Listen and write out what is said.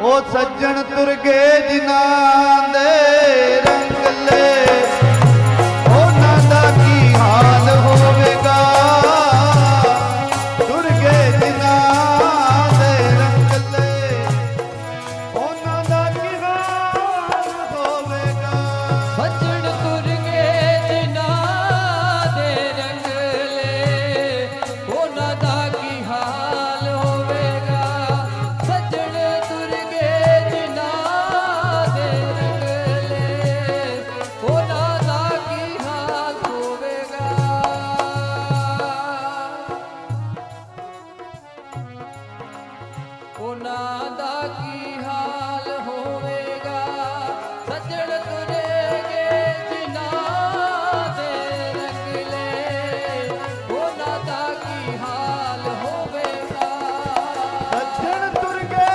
ਉਹ ਸੱਜਣ ਤੁਰ ਗਏ ਜਿਨ੍ਹਾਂ ਦੇ ਰੰਗ ਉਹਨਾਂ ਦਾ ਕੀ ਹਾਲ ਹੋਵੇਗਾ? ਸੱਜਣ ਕੀ ਹਾਲ ਹੋਵੇਗਾ? ਸੱਜਣ ਤੁਰਗੇ